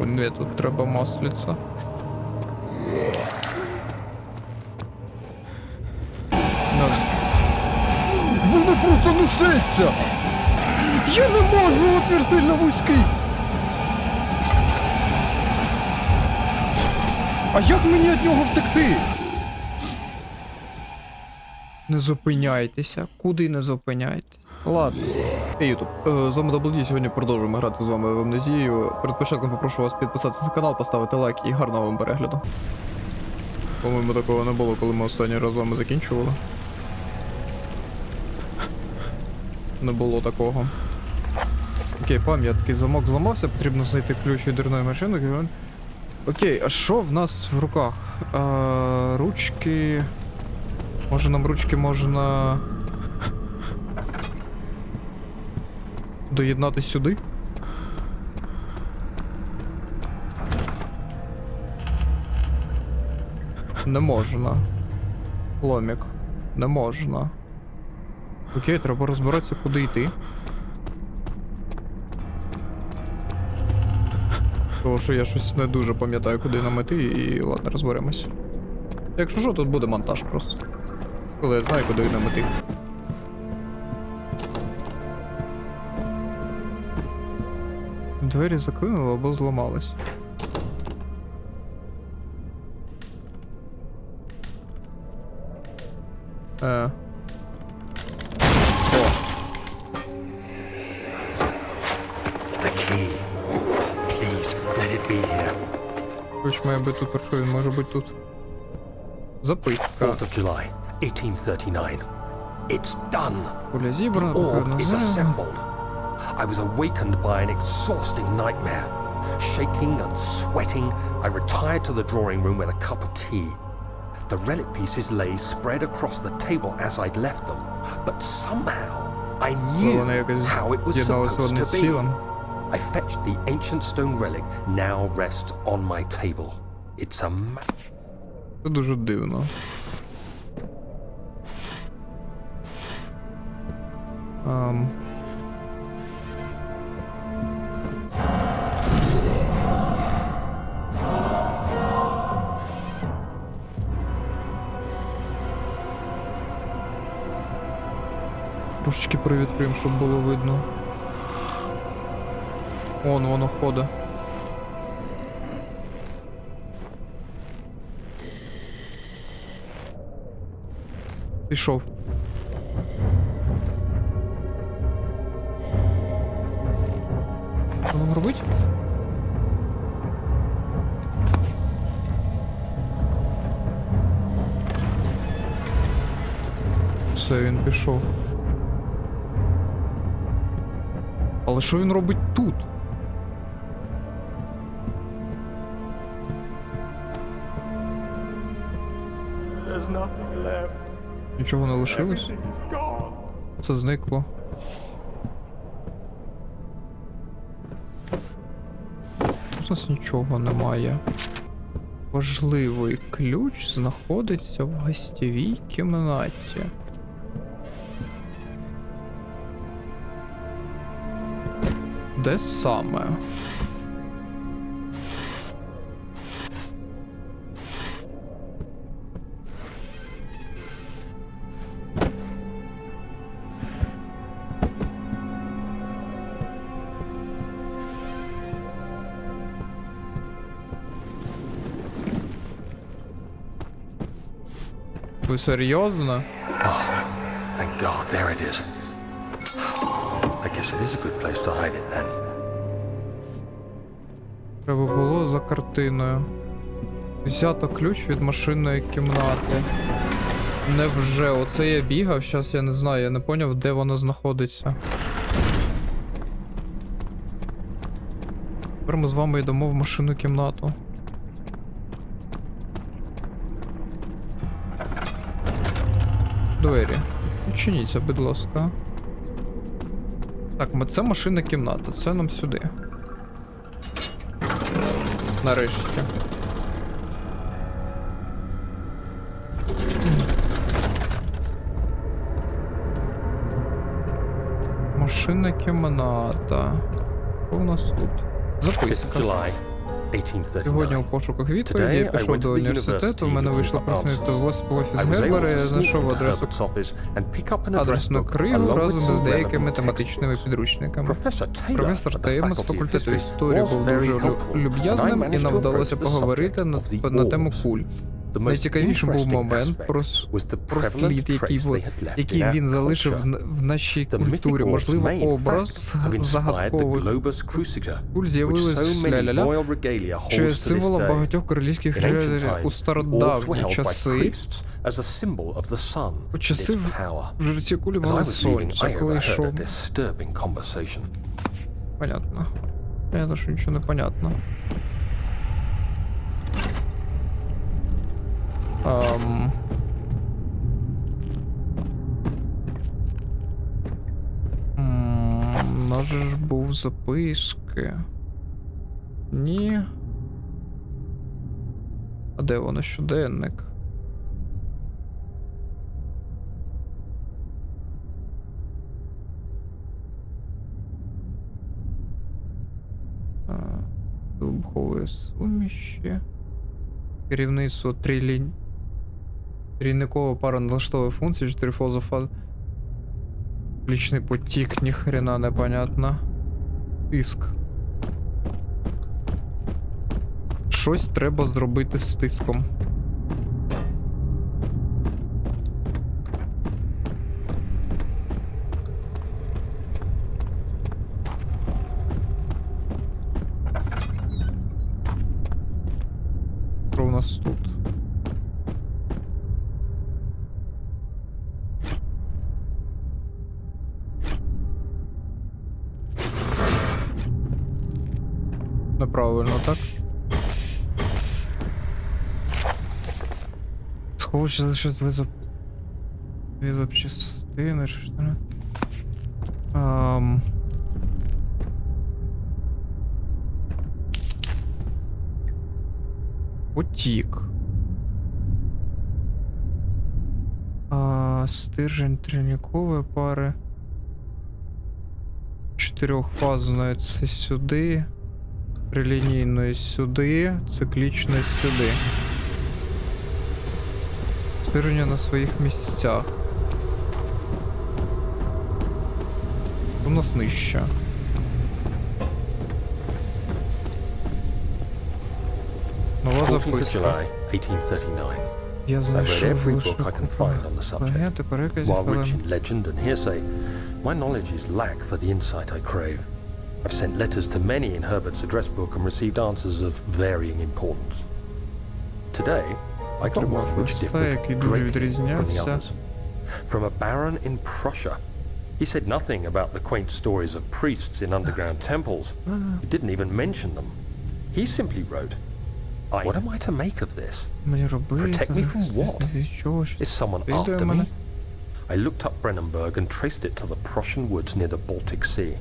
О, не, тут треба маслиця. Ну. Воно просто несеться! Я не можу, отвір сильно вузький! А як мені від нього втекти? Не зупиняйтеся. Куди не зупиняйтесь? Ладно. Ей, Ютуб, е, з вами WD, сьогодні продовжуємо грати з вами в амнезію. Перед початком попрошу вас підписатися на канал, поставити лайк і гарного вам перегляду. По-моєму, такого не було, коли ми останній раз з вами закінчували. Не було такого. Окей, пам'ятки, замок зламався, потрібно знайти ключ від дверної машини. Окей, а що в нас в руках? А, ручки. Може нам ручки можна. Доєднати сюди? Не можна. Ломік. Не можна. Окей, треба розбиратися, куди йти. Тому що я щось не дуже пам'ятаю, куди нам іти, і ладно, розберемось. Якщо що, тут буде монтаж просто. Коли я знаю, куди нам іти. Двері заклинули або зламались. Е. О, The key. Please, let it be here. ключ має бути тут, що він може бути тут. Записка. 4th of July, 1839. It's done. Куля зібрана, The orb is assembled. I was awakened by an exhausting nightmare. Shaking and sweating, I retired to the drawing room with a cup of tea. The relic pieces lay spread across the table as I'd left them, but somehow I knew Вони якось how it was з'єдналися в supposed одне to з be. цілим. I fetched the ancient stone relic, now rests on my table. It's a match. Це дуже дивно. Ам. Трошечки привідкриємо, щоб було видно. Он воно ходить. Пішов. Що нам робить? Все, він пішов. Але що він робить тут? Нічого не лишилось? Все зникло. Тут у нас нічого немає. Важливий ключ знаходиться в гостєвій кімнаті. Де саме? Ви серйозно? Thank God, there it is. I guess it is a good place to hide it then. Треба було за картиною. Взято ключ від машинної кімнати. Невже? Оце я бігав, зараз я не знаю, я не поняв, де воно знаходиться. Тепер ми з вами йдемо в машинну кімнату. Двері. Відчиніться, будь ласка. Так, це машинна кімната, це нам сюди. Нарешті. Машина кімната. Що у нас тут? 5th Записка. Сьогодні у пошуках відповіді я пішов до університету, в мене вийшло проникнути в офіс to я знайшов адресу адресну with разом з деякими тематичними підручниками. Професор the з факультету історії був дуже люб'язним і нам вдалося поговорити на, на тему куль. Найцікавішим був момент про, про слід, який, в- який він залишив в, нашій культурі. Можливо, образ Cruciger, куль ля-ля-ля, royal regalia що є символом багатьох королівських реалій у стародавні часи. У часи its в- power. Вже ці кулі leaving, сонця, коли йшов. Понятно. Понятно, що нічого не понятно. Ам... М, У же був записки. Ні. А де воно щоденник? Вибухової суміші. Керівництво трилінь. Трійникова пара налаштовує функції, 4 фозофа. Лічний потік, ніхрена непонятно. Тиск. Щось треба зробити з тиском. Що у нас тут? Неправильно, так? Сховище залишилось дві зап... Дві запчастини, що не? Ам... Потік. А, стержень трильникової пари. Чотирьохфазної це сюди. Трилінійної сюди. Циклічної сюди. Стерження на своїх місцях. У нас нижче. Нова записка. Я знайшов лише і переказів, але my knowledge is lack for the insight I crave. I've sent letters to many in Herbert's address book and received answers of varying importance. Today, I got one which differed greatly from the others. From a baron in Prussia. He said nothing about the quaint stories of priests in underground temples. Ah. He didn't even mention them. He simply wrote, What am I to make of this? Protect me from what? Is someone after me? I looked up Brandenburg and traced it to the Prussian woods near the Baltic Sea.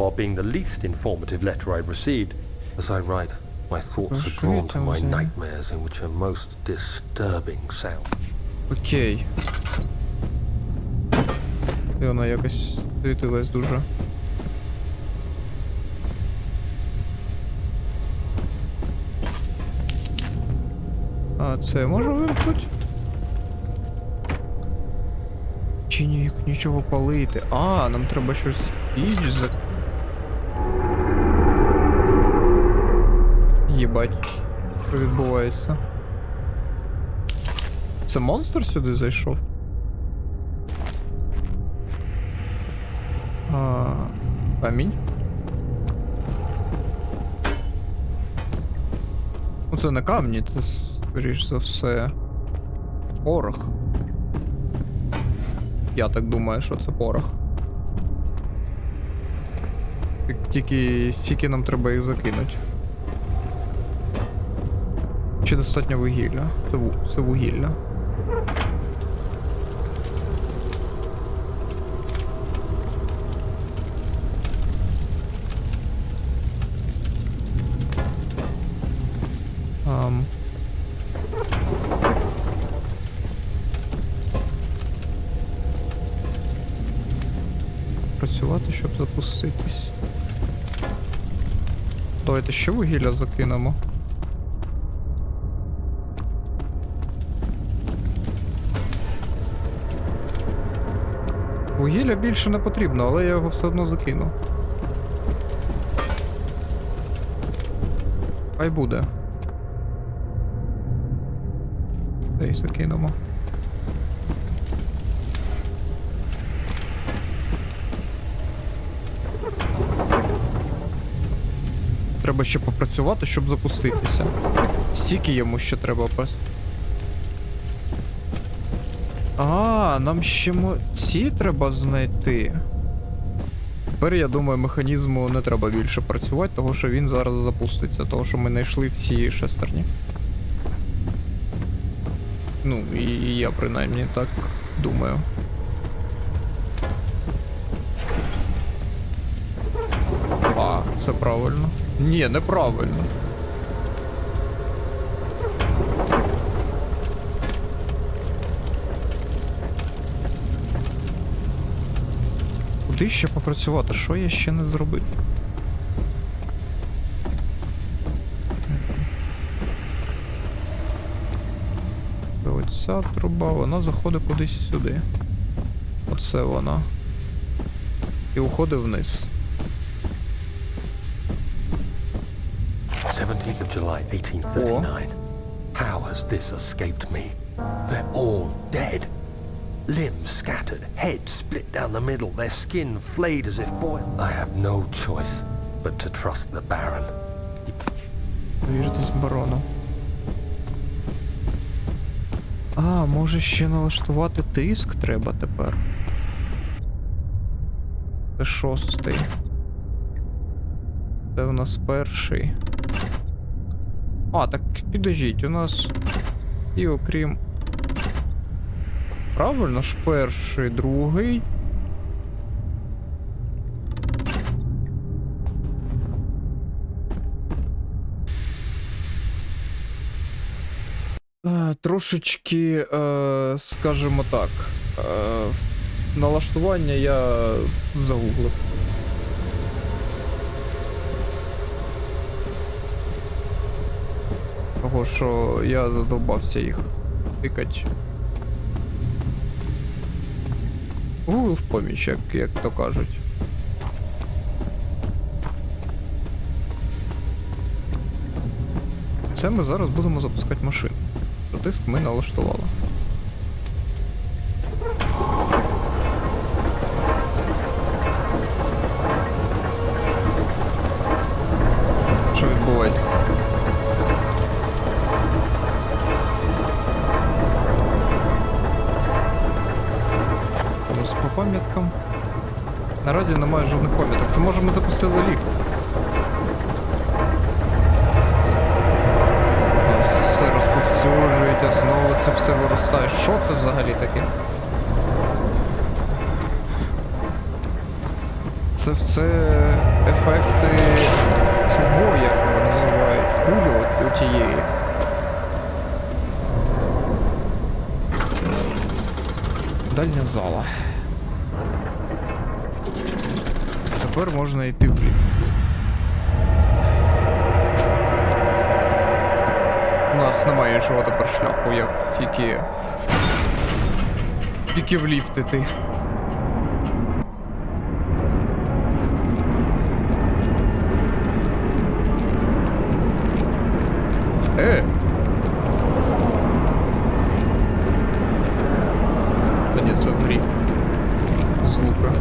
While being the least informative letter I've received, as I write, my thoughts are drawn to my nightmares in which a most disturbing sound. Окей. І вона якось світилась дуже. А це можу вимкнути? Чи ні, нічого палити? А, нам треба щось піч за. Єбать. Що відбувається? Це монстр сюди зайшов? А, камінь. Ну це не камні, це скоріш за все. Порох. Я так думаю, що це порох. Тільки- Тільки стільки нам треба їх закинути. Чи достатньо вугілля? Це, ву, це вугілля. Працювати, щоб запуститись. Давайте ще вугілля закинемо. Вугілля більше не потрібно, але я його все одно закину. Хай буде. Й закинемо. Треба ще попрацювати, щоб запуститися. Стільки йому ще треба. А, нам ще мо... ці треба знайти. Тепер я думаю, механізму не треба більше працювати, того що він зараз запуститься, того що ми знайшли всі шестерні. Ну, і я принаймні так думаю. А, це правильно. Ні, неправильно. Куди ще попрацювати? Що я ще не зробив? Оця труба, вона заходить кудись сюди. Оце вона. І уходить вниз. 17th of July, 1839. How has this escaped me? They're all dead. Limbs scattered, heads split down the middle, their skin flayed as if boiled. I have no choice but to trust the Baron. Довіритись барону. А, може ще налаштувати тиск треба тепер. Це шостий. Це у нас перший. А, так підождіть, у нас. І окрім. Правильно ж перший, другий. Е, Трошечки, е, скажімо так, е, налаштування я загуглив. Того, що я задовбався їх тикать. Google в поміч, як, як то кажуть. Це ми зараз будемо запускати машину. Тиск ми налаштували. Пам'яткам. Наразі немає жодних пам'яток. Це може ми запустили ліфт. Все розповсюджуєте, знову це все виростає. Що це взагалі таке? Це все ефекти цього, як його називають, кулі от, от тієї. Дальня зала. Тепер можна йти в ліфт. У нас немає іншого тепер шляху, як тільки. Тільки в ліфт іти. Е! Та ні, це в грі. Звука.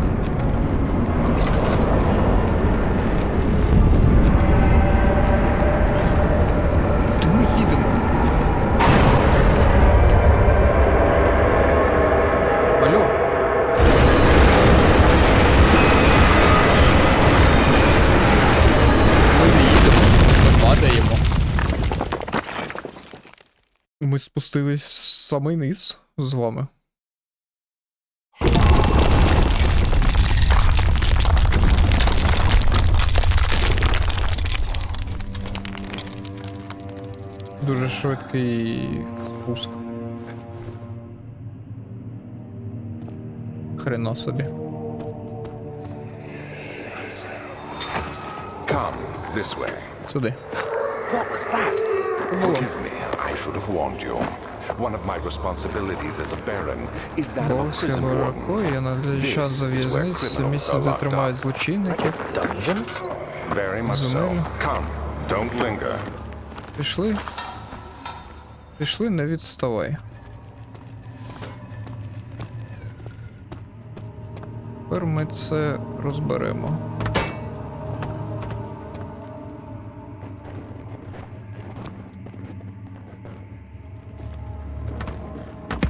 Куди ми їдемо? Алло. Ми не їдемо, ми падаємо. Ми спустились в самий низ з вами. Дуже швидкий спуск. Хрена собі. Come, This way. Сюди. What was that? Forgive me, I should have warned you. One of my responsibilities as a baron is that of a prison warden. я надлежать This за is where в'язниць, criminals місце, are де locked тримають up. злочинників. Dungeon? Very much so. Come, don't linger. Пішли. Пішли, не відставай. Тепер ми це розберемо.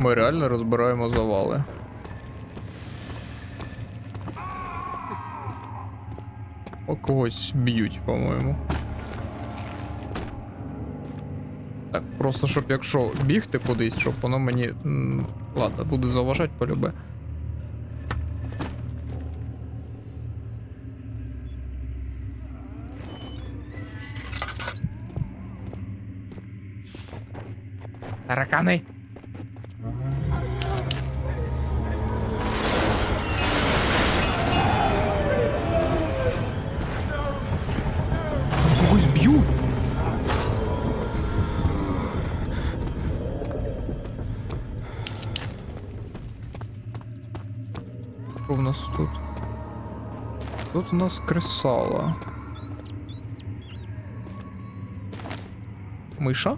Ми реально розбираємо завали. О когось б'ють, по-моєму. Так, просто щоб якщо бігти кудись, щоб воно мені. Ладно, буде заважати полюбе. Таракани. Що в нас тут? Тут у нас кресало. Миша?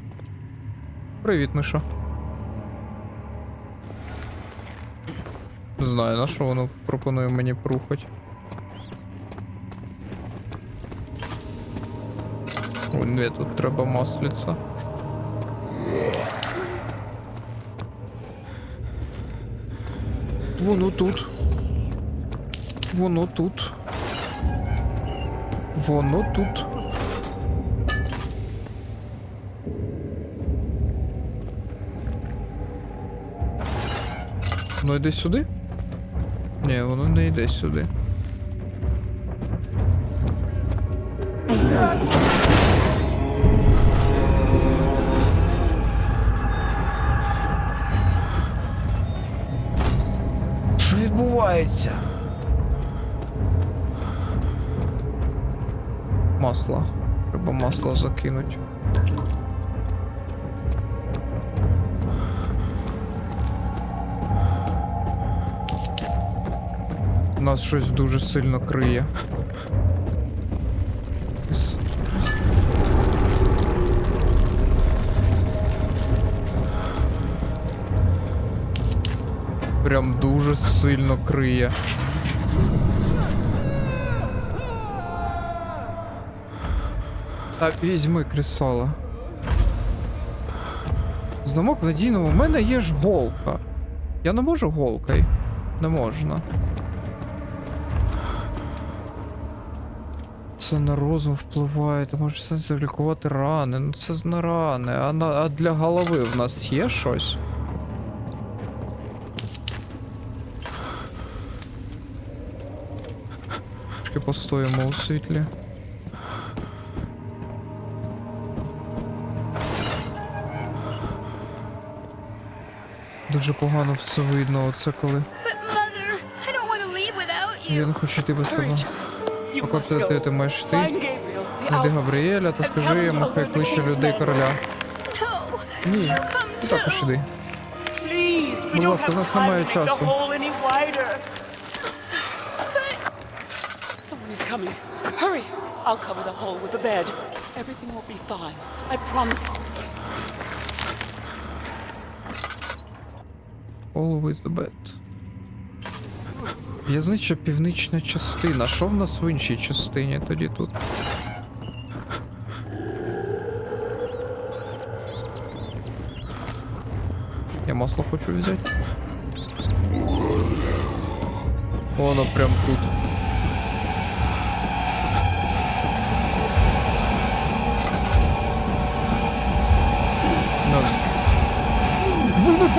Привіт, Миша. Не знаю, на що воно пропонує мені порухати. Ой, не, тут треба маслиця. Воно тут. Воно тут. Воно тут. Воно йде сюди? Ні, воно не йде сюди. Що відбувається? Масло. Треба масло закинути. Нас щось дуже сильно криє. Прям дуже сильно криє. Та візьми кресало. Замок надійного. У мене є ж голка. Я не можу голкою. Не можна. Це на розум впливає, ти можеш це залікувати рани. Ну це ж рани. А, на, а для голови в нас є щось? Трішки постоїмо у світлі. Дуже погано все видно, оце коли. Я не хочу йти без тебе. Must ти, ти, маєш йти. Найди. Габріеля та скажи йому, хай кличе людей короля. Ні, ти також we Будь ласка, в нас немає часу. Hurry! I'll cover the hole with the bed. Everything will be fine. I promise you. Always the bed. В'язнича північна частина. Що в нас в іншій частині тоді тут? Я масло хочу взяти. Воно прям тут.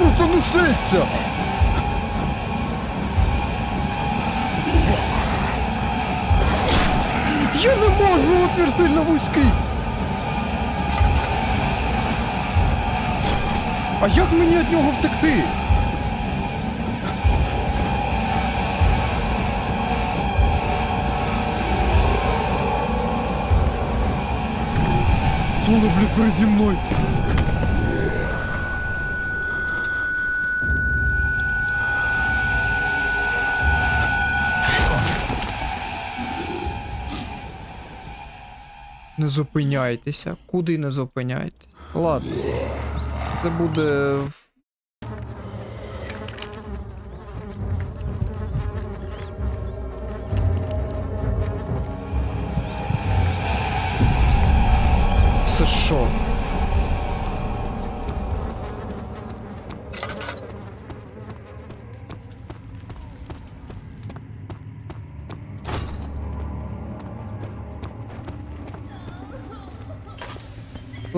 Просто несеться! Я не можу, отвір сильно вузький! А як мені від нього втекти? Воно, блядь, переді мною? Не зупиняйтеся. Куди не зупиняйтесь? Ладно. Це буде. Це?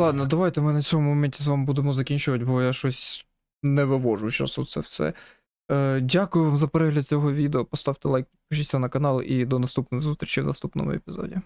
Ладно, давайте ми на цьому моменті з вами будемо закінчувати, бо я щось не вивожу зараз оце все. Е, дякую вам за перегляд цього відео. Поставте лайк, підпишіться на канал і до наступних зустрічі в наступному епізоді.